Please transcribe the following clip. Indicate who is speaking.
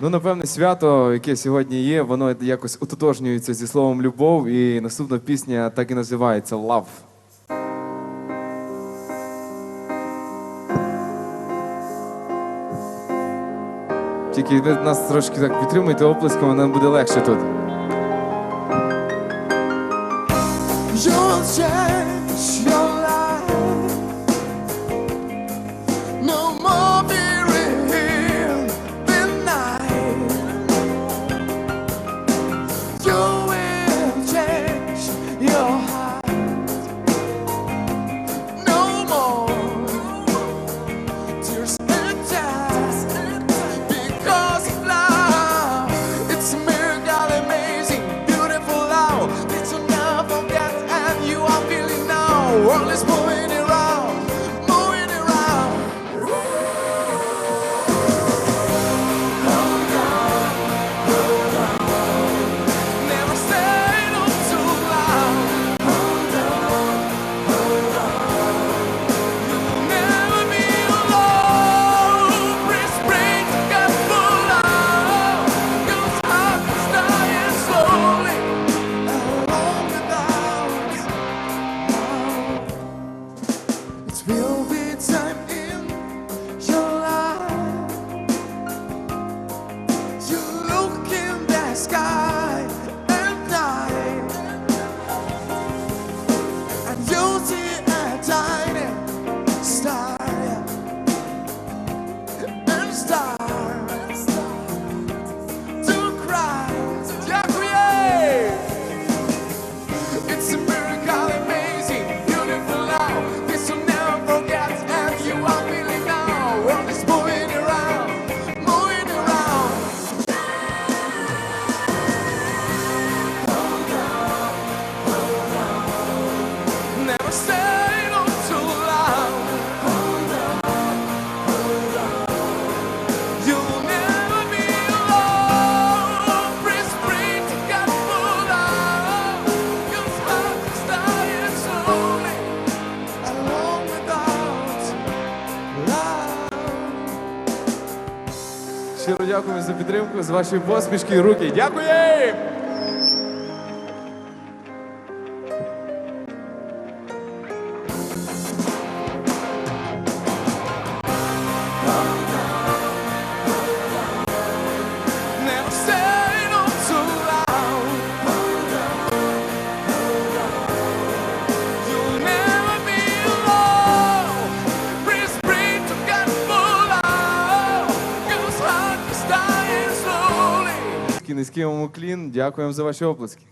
Speaker 1: Ну, напевне, свято, яке сьогодні є, воно якось ототожнюється зі словом любов, і наступна пісня так і називається Love. Тільки ви нас трошки так підтримуйте оплесками, нам буде легше тут.
Speaker 2: Your life. sky.
Speaker 1: Щиро дякую за підтримку, за ваші посмішки і руки. Дякую!
Speaker 2: Великий
Speaker 1: низький вам уклін. Дякуємо за ваші оплески.